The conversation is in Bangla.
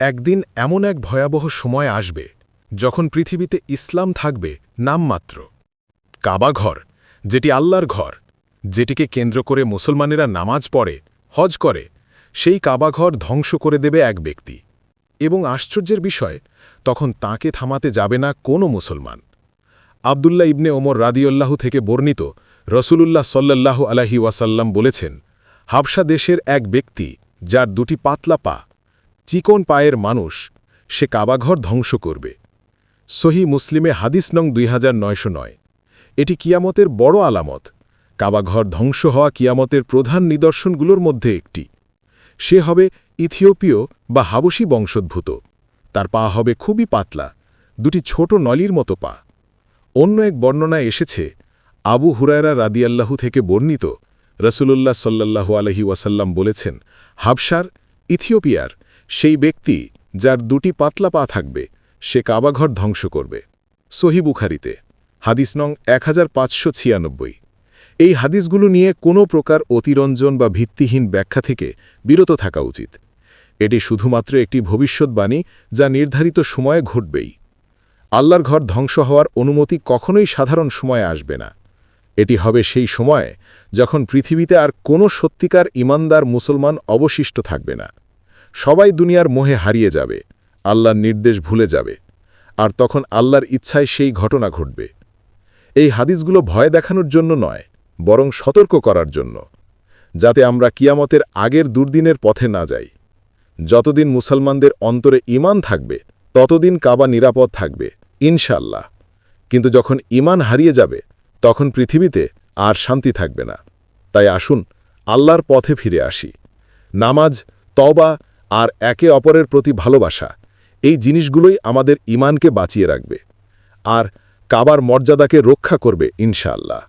একদিন এমন এক ভয়াবহ সময় আসবে, যখন পৃথিবীতে ইসলাম থাকবে নামমাত্র। কাবাঘর যেটি আল্লাহর ঘর, যেটিকে কেন্দ্র করে মুসলমানেরা নামাজ পড়ে, হজ করে, সেই কাবাঘর ধ্বংস করে দেবে এক ব্যক্তি। এবং আশ্চর্যের বিষয়, তখন তাকে থামাতে যাবে না কোনো মুসলমান। আবদুল্লাহ ইবনে ওমর রাদিউল্লাহ থেকে বর্ণিত রসুলুল্লাহ সল্লাল্লাহু আলাহি ওয়াসাল্লাম বলেছেন হাবসা দেশের এক ব্যক্তি, যার দুটি পাতলা পা চিকন পায়ের মানুষ, সে কাবাঘর ধ্বংস করবে। সহি মুসলিমে হাদিস নং দুই এটি কিয়ামতের বড় আলামত। কাবাঘর ধ্বংস হওয়া কিয়ামতের প্রধান নিদর্শনগুলোর মধ্যে একটি। সে হবে ইথিওপীয় বা হাবসি বংশোদ্ভূত। তার পা হবে খুবই পাতলা, দুটি ছোট নলির মতো পা। অন্য এক বর্ণনায় এসেছে, আবু হুরায়রা রাদিয়াল্লাহু থেকে বর্ণিত, রসুলুল্লাহ সাল্লাল্লাহু আলহি ওয়াসাল্লাম বলেছেন হাবসার ইথিওপিয়ার সেই ব্যক্তি যার দুটি পাতলা পা থাকবে, সে কাবাঘর ধ্বংস করবে। সহি বুখারিতে, হাদিস নং এক হাজার পাঁচশো ছিয়ানব্বই। এই হাদিসগুলো নিয়ে কোনো প্রকার অতিরঞ্জন বা ভিত্তিহীন ব্যাখ্যা থেকে বিরত থাকা উচিত। এটি শুধুমাত্র একটি ভবিষ্যৎবাণী যা নির্ধারিত সময়ে ঘটবেই। আল্লাহর ঘর ধ্বংস হওয়ার অনুমতি কখনোই সাধারণ সময়ে আসবে না। এটি হবে সেই সময়ে যখন পৃথিবীতে আর কোনো সত্যিকার ইমানদার মুসলমান অবশিষ্ট থাকবে না। সবাই দুনিয়ার মোহে হারিয়ে যাবে, আল্লাহর নির্দেশ ভুলে যাবে, আর তখন আল্লাহর ইচ্ছায় সেই ঘটনা ঘটবে। এই হাদিসগুলো ভয় দেখানোর জন্য নয়, বরং সতর্ক করার জন্য, যাতে আমরা কিয়ামতের আগের দুর্দিনের পথে না যাই। যতদিন মুসলমানদের অন্তরে ইমান থাকবে, ততদিন কাবা নিরাপদ থাকবে ইনশাল্লাহ কিন্তু যখন ইমান হারিয়ে যাবে, তখন পৃথিবীতে আর শান্তি থাকবে না। তাই আসুন, আল্লাহর পথে ফিরে আসি। নামাজ তবা আর একে অপরের প্রতি ভালোবাসা, এই জিনিসগুলোই আমাদের ইমানকে বাঁচিয়ে রাখবে। আর কাবার মর্যাদাকে রক্ষা করবে, ইনশাআল্লাহ।